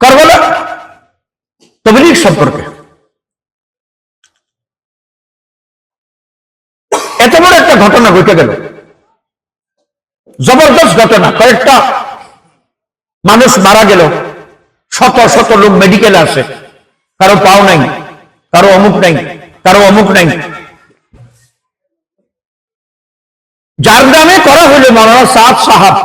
কারবালা তবলিগ সম্পর্কে। এত বড় একটা ঘটনা ঘটে গেল। জবরদস্ত ঘটনা, কয়েকটা মানুষ মারা গেল। শত শত লোক মেডিকেলে আসে কারও পাও নাই, কারও অমুক নাই, কারও অমুক নাই। যার নামে করা হলো মৌলানা সাদ সাহাব।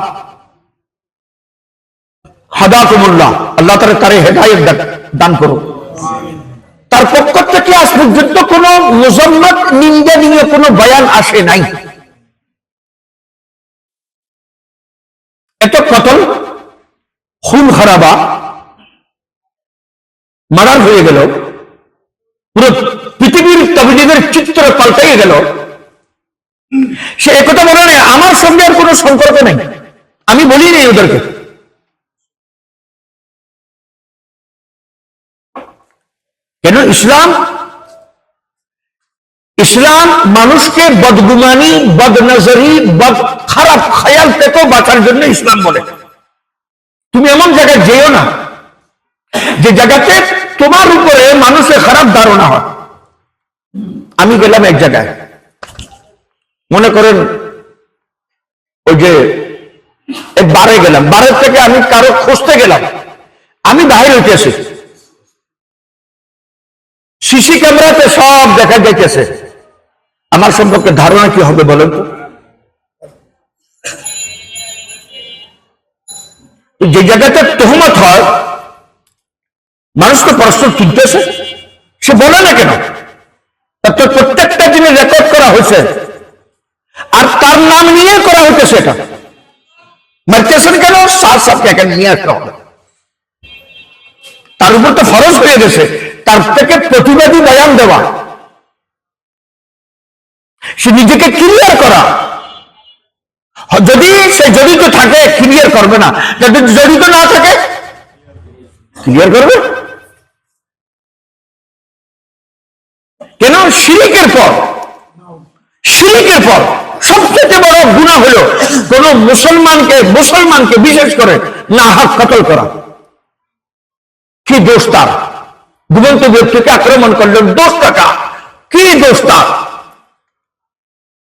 হাদাকুমুল্লাহ। আল্লাহ তারা তারে হেদায়ত দান- করুন তার পক্ষ থেকে আজ পর্যন্ত কোন মুসম্মত নিন্দা নিয়ে কোনো বয়ান আসে নাই। এত কতল খুন খারাবা মারার হয়ে গেল, পুরো পৃথিবীর তবিদের চিত্র পাল্টাইয়ে গেল। সে একথা বলে নেই, আমার সঙ্গে আর কোনো সম্পর্ক নেই। আমি বলি নেই ওদেরকে। কেন ইসলাম? ইসলাম মানুষকে বদগুমানি, বদনজরি বদ খারাপ খেয়াল থেকেও বাঁচার জন্য ইসলাম বলে। তুমি এমন জায়গায় যেও না, যে জায়গাতে তোমার উপরে মানুষের খারাপ ধারণা হয়। আমি গেলাম এক জায়গায়। মনে করেন, ওই যে বারে গেলাম। বারের থেকে আমি কারও খুঁজতে গেলাম। আমি বাইরে উঠেছি সিসি ক্যামেরাতে সব দেখা যাইতেছে। আমার সম্পর্কে ধারণা কি হবে বলেন তো? যে জায়গাতে তহমত হয়, মানুষ তো পরস্পর চিনতেছে সে বলে না কেন? তার প্রত্যেকটা জিনিস রেকর্ড করা হয়েছে। আর তার নাম নিয়ে করা হইতেছে এটা। মারতেছেন কেন? সাত সাতকে এখানে নিয়ে আসতে হবে। তার উপর তো ফরজ হয়ে গেছে। তার থেকে প্রতিবাদী বয়ান দেওয়া। সে নিজেকে ক্লিয়ার করা। যদি সে জড়িত থাকে ক্লিয়ার করবে না। যদি জড়িত না থাকে ক্লিয়ার করবে? কেন? শিরিকের পর। শিরিকের পর। সবচেয়ে বড় গুণা হলো কোন মুসলমানকে মুসলমানকে বিশেষ করে না হাত কতল করা। কি দোষ তার? ঘুমন্ত ব্যক্তিকে আক্রমণ করলেন দোষ টাকা। কি দোষ তার?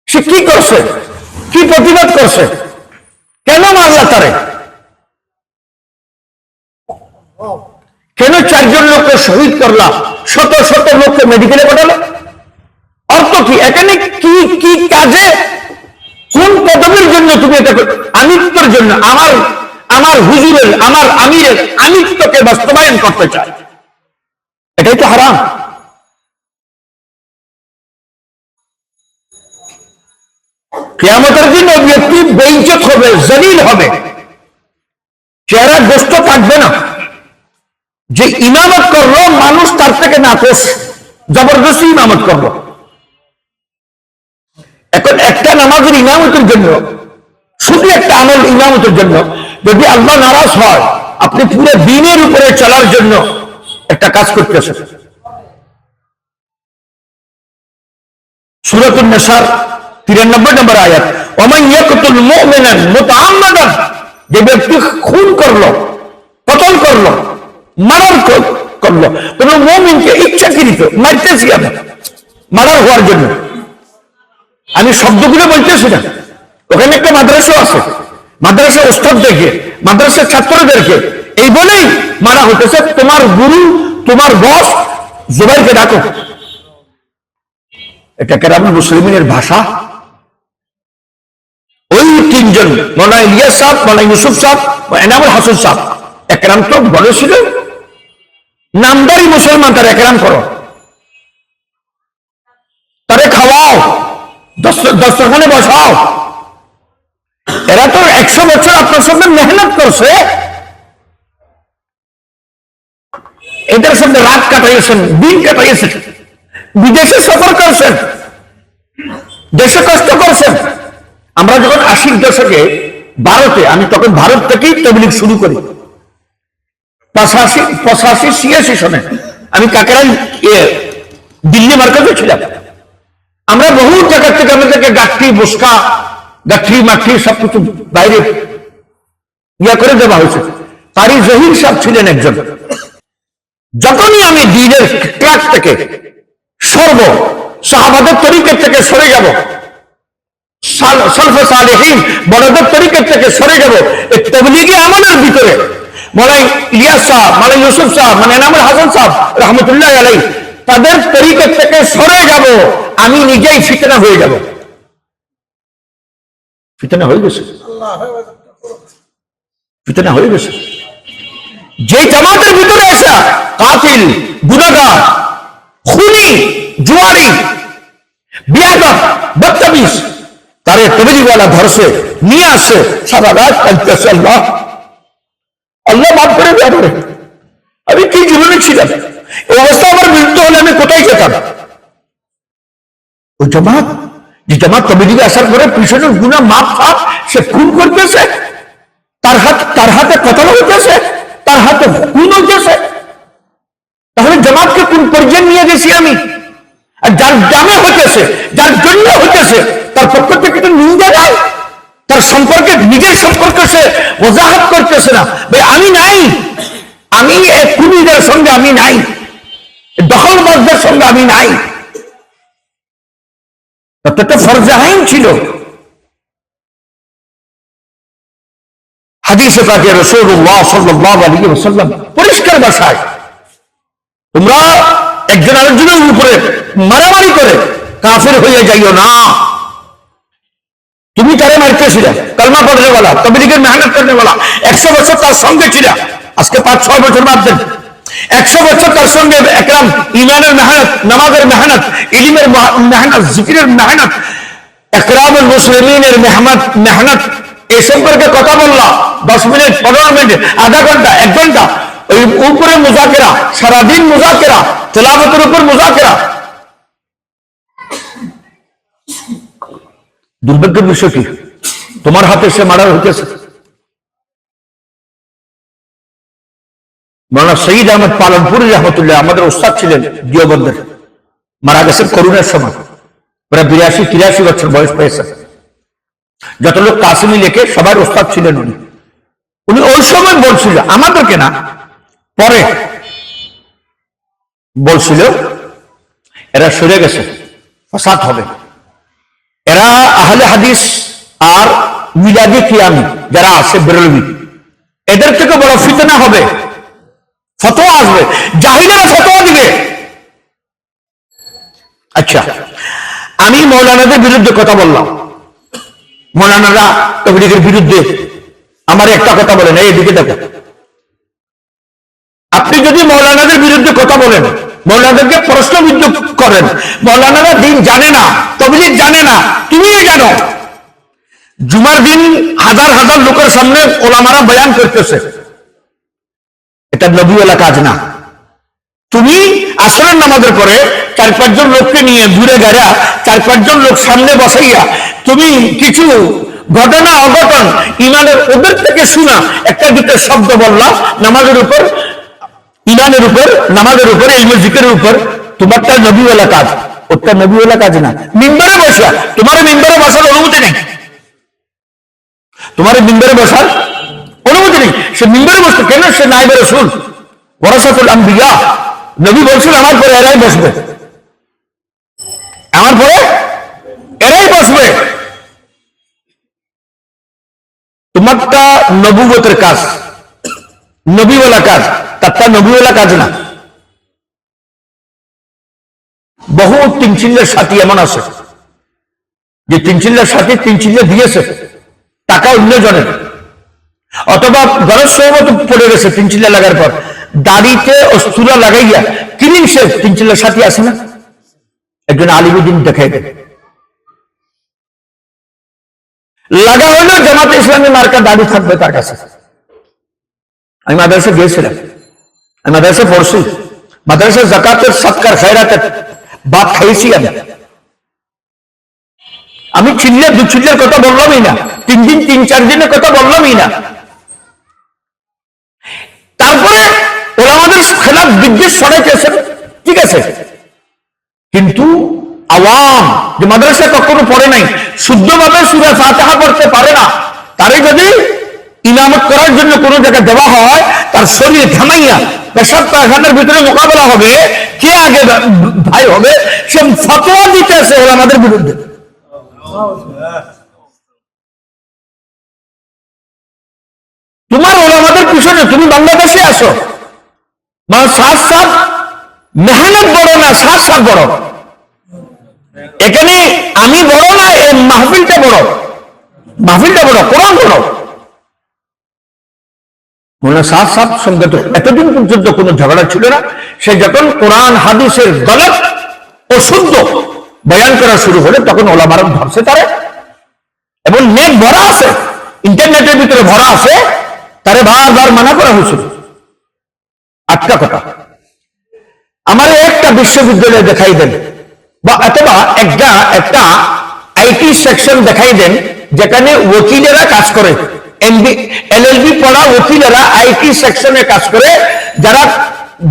সে কি করছে? কি প্রতিবাদ করছে? কেন মারলা তারে? কেন চারজন লোককে শহীদ করলাম শত শত লোককে মেডিকেলে পাঠালো? অর্থ কি? এখানে কি কি কাজে? কোন পদবীর জন্য তুমি এটা আমিত্বর জন্য? আমার আমার হুজুরের, আমার আমিরের আমিত্বকে বাস্তবায়ন করতে চায়। এটাই তো হারাম। কেয়ামতের দিন ওই ব্যক্তি বেইজত হবে, জলিল হবে। চেহারা গোস্ত থাকবে না। যে ইমামত করল, মানুষ তার থেকে নাকশ জবরদস্তি ইমামত করল। এখন একটা নামাজের ইমামতের জন্য, শুধু একটা আমল ইমামতের জন্য, যদি আল্লাহ নারাজ হয়, আপনি পুরো দিনের উপরে চলার জন্য একটা কাজ করতেছেন সুরতুল নেশার তিরানব্বই নম্বর আয়াত যে ব্যক্তি খুন করল কতল করল, মারার কর- করল কোন মুমিনকে ইচ্ছাকৃত মারতেছি আমি মারার হওয়ার জন্য। আমি শব্দগুলো বলতেছি না। ওখানে একটা মাদ্রাসা আছে। মাদ্রাসা ওস্তাদ দেখে মাদ্রাসার ছাত্রদেরকে এই বলেই মারা হতেছে। তোমার গুরু, তোমার বস, জুবাইরকে ডাকো। এটা কেরামুল মুসলিমের ভাষা। ওই তিনজন, মৌলানা ইলিয়াস সাহেব, মৌলানা ইউসুফ সাহেব, এনামুল হাসান সাহেব, একরাম তো বলেছিল নামদারি মুসলমান, তার একরাম করো। তারে খাওয়াও দস্তরখানে বসাও। এরা তো একশো বছর আপনার সঙ্গে মেহনত করছে। এদের সঙ্গে রাত কাটাইয়েছেন, দিন কাটাইয়েছেন। বিদেশে সফর করছেন। দেশে কষ্ট করছেন। আমরা যখন আশির দশকে ভারতে, আমি তখন ভারত থেকেই তবলিগ শুরু করি। পঁচাশি পঁচাশি, ছিয়াশি সনে আমি কাকেরাই দিল্লি মার্কেটে ছিলাম। আমরা বহু জায়গা থেকে আমাদেরকে গাঠি, বসকা, গাঠি, মাঠি সবকিছু বাইরে ইয়া করে দেওয়া হয়েছে। তারই জহির সাহ ছিলেন একজন। যখনই আমি দিনের ট্রাক থেকে সর্ব, সাহাবাদের তরিকের থেকে সরে যাব, সাল- সালেহীন বড়দের তরিকের থেকে সরে যাব এই আমাদের ভিতরে সাহেব, মালাই ইউসুফ সাহেব মানে এনামুল হাসান সাহেব, রহমতুল্লাহ আলাই তাদের তরিকের থেকে সরে যাব, আমি নিজেই ফিতনা হয়ে যাব। ফিতনা হয়ে গেছে? ফিতনা হয়ে গেছে। যে জামাতের ভিতরে আসা কাতিল গুনাগার খুনি, জুয়ারি, বিয়াদব, বদতমিজ, তারে তবলিওয়ালা ধরছে, নিয়ে আসে সারা রাত কাঁদতেছে আল্লাহ। আল্লাহ মাফ করে দেওয়া করে। আমি কি জীবনে ছিলাম? এই অবস্থা আমার মৃত্যু হলে আমি কোথায় যেতাম? ওই জামাত, যে জামাত তবলিগে আসার পরে পিছনের গুণা মাপ ফাপ সে খুন করতেছে? তার হাত তার হাতে কথা হইতেছে তার হাতে খুন হইতেছে তাহলে জামাতকে কোন পর্যায়ে নিয়ে গেছি আমি? আর যার দামে হইতেছে, যার জন্য হইতেছে, তার পক্ষ থেকে তো নিন্দা নাই। তার সম্পর্কে, নিজের সম্পর্কে সে ওজাহাত করতেছে না। ভাই, আমি নাই। আমি এই খুনিদের সঙ্গে আমি নাই। দখলবাজদের সঙ্গে আমি নাই। ফরজাহাইন ছিল। হাদিসে পাকে রসুল্লাহ সাল্লাহ আলী সাল্লাম পরিষ্কার ভাষায়, তোমরা একজন আরেকজনের উপরে মারামারি করে কাফের হয়ে যাইও না। তুমি তারে মারতে ছিল কালমা পড়তে বলা, তবলিগের মেহনত করতে বলা, একশো বছর তার সঙ্গে ছিল। আজকে পাঁচ, ছয় বছর বাদ দেন। একশো বছর তার সঙ্গে একরাম ইমানের মেহনত, নামাজের মেহনত, ইলিমের মেহনত, জিকিরের মেহনত, একরামুল মুসলিমিনের মেহনত মেহনত এই সম্পর্কে কথা বললাম। দশ মিনিট, পনেরো মিনিট, আধা ঘণ্টা, এক ঘণ্টা। ওই উপরে মুজাকেরা, সারাদিন মুজাকেরা তেলাবতের উপর মুজাকেরা। দুর্ভাগ্যের বিষয় কি? তোমার হাতে সে মারা হইতেছে। মানা সঈদ আহমদ পালনপুরি রহমতুল্লাহ আমাদের ওস্তাদ ছিলেন দিয়বন্দের মারা গেছেন করুণার সময়। প্রায় বিরাশি, তিরাশি বছর বয়স পেয়েছে। যত লোক কাসিমি লেখে সবার ওস্তাদ ছিলেন উনি। উনি ওই সময় বলছিল, আমাদেরকে না, পরে বলছিল, এরা সরে গেছে, ফসাদ হবে। এরা আহলে হাদিস আর মিলাদি কিয়ামি, যারা আছে বেরলবি। এদের থেকে বড় ফিতনা হবে, ফতোয়া আসবে। জাহিদারা ফতোয়া দিবে। আচ্ছা আমি মৌলানাদের বিরুদ্ধে কথা বললাম। মৌলানারা তবলিগের বিরুদ্ধে আমার একটা কথা বলেন, এই এদিকে দেখো। আপনি যদি মৌলানাদের বিরুদ্ধে কথা বলেন, মৌলানাদেরকে প্রশ্নবিদ্ধ করেন, মৌলানারা দিন জানে না, তবলিগ জানে না তুমিও জানো। জুমার দিন হাজার হাজার লোকের সামনে ওলামারা বয়ান করতেছে। এটা নবীওয়ালা কাজ না। তুমি আসরের নামাজের পরে চার পাঁচজন লোককে নিয়ে ঘুরে গেড়া চার পাঁচজন লোক সামনে বসাইয়া তুমি কিছু ঘটনা, অঘটন, ইমানের ওদের থেকে শোনা, একটা দুটো শব্দ বললাম, নামাজের উপর, ইমানের উপর, নামাজের উপর, ইলমে জিকের উপর। তোমারটা নবীওয়ালা কাজ ওটা নবীওয়ালা কাজ না। মিম্বারে বসা তোমার মিম্বারে বসার অনুমতি নেই। তোমার মিম্বারে বসার অনুমতি নেই। সে মিম্বারে বসতো কেন? সে নাইবে রসুল ওরাসাতুল আম্বিয়া। নবী বলছিল আমার পরে এরাই বসবে। আমার পরে তোমারটা নবুবতের কাজ। নবীওয়ালা কাজ। তারটা নবীওয়ালা কাজ না। বহু তিন চিল্লের সাথী এমন আছে। যে তিন চিল্লের সাথে তিন চিল্লে দিয়েছে, টাকা অন্যজনের অথবা ঘরের সহমত পড়ে গেছে তিনচিল্লা লাগার পর। দাড়িতে অস্তুরা লাগাইয়া কিনিং সে তিন চিল্লার সাথে আছে না? একজন আলিমুদ্দিন দেখাই দেবে লাগা হলো জামাতে ইসলামী মার্কা দাড়ি থাকবে তার কাছে। আমি মাদ্রাসা গিয়েছিলাম। আমি মাদ্রাসা পড়ছি। মাদ্রাসা জাকাতের সৎকার খায়রাতের ভাত খাইছি আমি। আমি চিল্লে দু চিল্লের কথা বললামই না। তিন দিন, তিন, চার দিনের কথা বললামই না। তারপরে ওরা আমাদের খেলাফ বিদ্বেষ ছড়াইতেছেন ঠিক আছে। কিন্তু আওয়াম, যে মাদ্রাসা কখনো পড়ে নাই, শুদ্ধভাবে সুরা ফাতেহা পড়তে পারে না। তারে যদি ইমামত করার জন্য কোন জায়গায় দেওয়া হয়, তার শরীর ঘামাইয়া পেশাব পায়খানার ভিতরে মোকাবেলা হবে, কে আগে ভাই হবে, সে ফতোয়া দিতে আসে আমাদের বিরুদ্ধে। তোমার ওলামাদের পিছনে তুমি বাংলাদেশে আসো সাত সাত মেহনত বড় না, সাত সাত বড়। এখানে আমি বড় না এই মাহফিলটা বড়। মাহফিলটা বড়, কোরআন বড়। সাত সাত সঙ্গে তো এতদিন পর্যন্ত কোনো ঝগড়া ছিল না। সে যখন কোরআন, হাদিসের গলত বয়ান করা শুরু হলে, তখন ওলামার ধরছে তারে, এবং নেট ভরা আছে, ইন্টারনেটের ভিতরে ভরা আছে, তারে বারবার মানা করা হয়েছিল। আটকা কথা। আমার একটা বিশ্ববিদ্যালয় দেখাই দেন। বা অথবা একটা একটা আইটি সেকশন দেখাই দেন, যেখানে ওকিলেরা কাজ করে। এলএলবি পড়া ওকিলেরা আইটি সেকশনে কাজ করে। যারা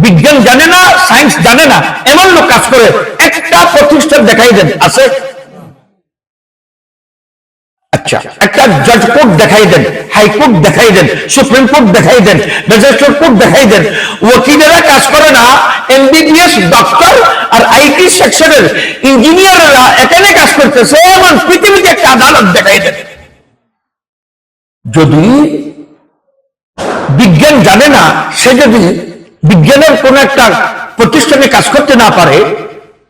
বিজ্ঞান জানে না সায়েন্স জানে না, এমন লোক কাজ করে। একটা প্রতিষ্ঠান দেখাই দেন, আছে? আচ্ছা একটা জজ কোর্ট দেখাই দেন হাইকোর্ট দেখাই দেন সুপ্রিম কোর্ট দেখাই দেন ম্যাজিস্ট্রেট কোর্ট দেখাই দেন ওকিলেরা কাজ করে না এমবিবিএস ডক্টর আর আইটি সেকশনের ইঞ্জিনিয়াররা এখানে কাজ করতেছে এমন পৃথিবীতে একটা আদালত দেখাই দেন। যদি বিজ্ঞান জানে না, সে যদি বিজ্ঞানের কোন একটা প্রতিষ্ঠানে কাজ করতে না পারে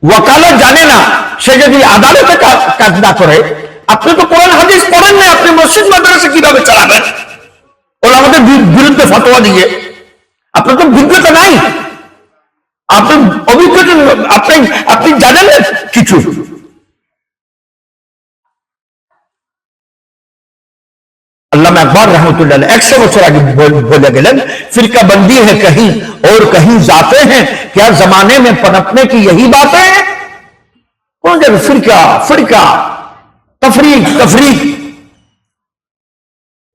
ওয়াকালা জানে না, সে যদি আদালতে কাজ না করে আপনি তো কোরআন হাদিস পড়েন না আপনি মসজিদ মাদ্রাসা কিভাবে চালাবেন ওরা আমাদের বি- বিরুদ্ধে ফতোয়া দিয়ে আপনার তো বিজ্ঞতা নাই আপনি অভিজ্ঞতা আপনি আপনি জানেন না কিছু अल्लाह अकबर रहमतुल्लाह একশো বছর আগে বল- বলে গেলেন फिरका बंदी है कहीं और कहीं जाते हैं क्या जमाने में पनपने की यही बातें हैं कौन जगह फिरका फिरका তফরিক তফরিক।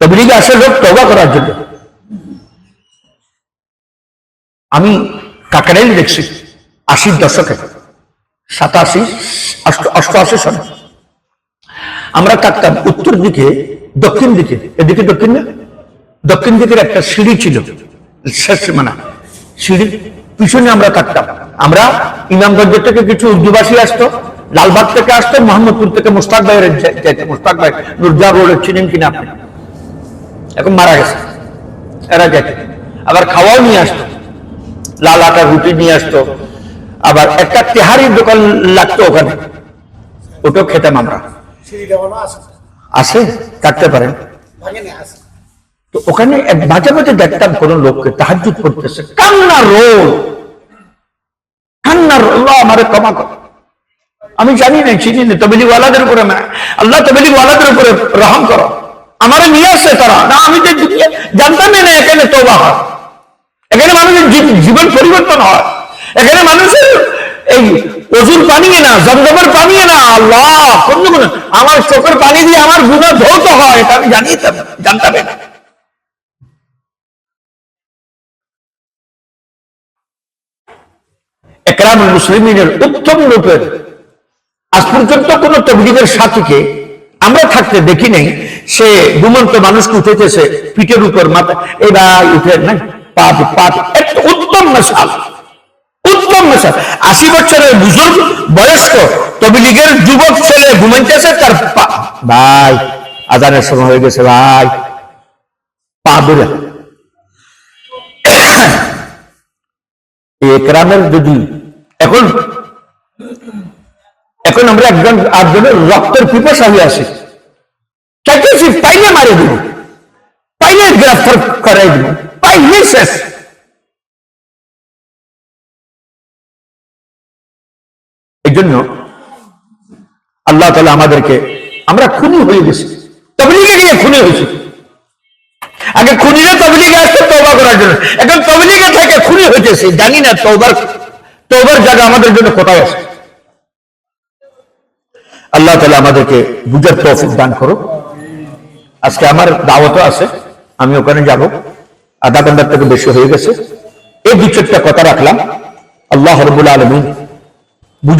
তবলিগে আসে লোক তবা করার জন্য। আমি কাকরাইল দেখছি, আশির দশকে। সাতাশি অষ্টআশি সনে। আমরা থাকতাম উত্তর দিকে, দক্ষিণ দিকে। এদিকে দক্ষিণ না? দক্ষিণ দিকের একটা সিঁড়ি ছিল, শেষ মানে সিঁড়ির পিছনে আমরা থাকতাম। আমরা ইমামগঞ্জ থেকে কিছু উর্দুবাসী আসতো। লালবাগ থেকে আসতো মোহাম্মদপুর থেকে মুস্তাক ভাইয়ের যা- যাইতো মুস্তাক ভাই নুরজা রোড চিনেন কিনা আপনি? এখন মারা গেছে। এরা যেত। আবার খাওয়াও নিয়ে আসতো। লাল আটার রুটি নিয়ে আসতো। আবার একটা তেহারির দোকান লাগতো ওখানে। ওটাও খেতাম আমরা। আছে? কাটতে পারেন তো ওখানে মাঝে মাঝে দেখতাম কোন লোককে তাহাজুদ করতেছে। কান্না রোল। কান্না রোল। আমারে ক্ষমা কর। আমি জানি না চিনি না তবলি ওয়ালাদের উপরে না আল্লাহ তবলি ওয়ালাদের উপরে রহম করো। আমার নিয়ে আসছে তারা। না, আমি যে জানতামই না এখানে তোবা হয়। এখানে মানুষের জীবন পরিবর্তন হয়। এখানে মানুষের এই অজুর পানি না জমজমের পানি না আল্লাহ আমার চোখের পানি দিয়ে আমার গুণা ধৌত হয়, এটা আমি জানিতাম, জানতাম না। একরামুল মুসলিমিনের উত্তম রূপের আজ পর্যন্ত কোন তবলিগের সাথীকে আমরা থাকতে দেখি নাই। সে ঘুমন্ত মানুষকে উঠেছে পিঠের উপর মাথা এবার উঠে না পা পা একটা উত্তম মশাল। উত্তম মশাল। আশি বছরের বুজুর্গ, বয়স্ক, তবলিগের যুবক ছেলে ঘুমাইতেছে, তার ভাই, আজানের সময় হয়ে গেছে, ভাই। পা একরামের যদি এখন এখন আমরা একজন আটজনের রক্তের পিপাসা হয়ে আসি পাইলে মারে পাইলে গ্রেফতার করাই পাইলে শেষ। এই জন্য আল্লাহ তালা আমাদেরকে, আমরা খুনি হয়ে গেছি, তবলিগে গিয়ে খুনি হয়েছি। আগে খুনিরা তবলিগে আসতো তৌবা করার জন্য। এখন তবলিগে থেকে খুনি হইতেছে। জানি না তৌবার তৌবার জায়গা আমাদের জন্য কোথায় আছে। আল্লাহ তালা আমাদেরকে বুঝার তৌফিক দান করো আজকে আমার দাওয়াতও আছে, আমি ওখানে যাব। আধা ঘণ্টার থেকে বেশি হয়ে গেছে। এই দু চারটা কথা রাখলাম। আল্লাহ রবুল আলমী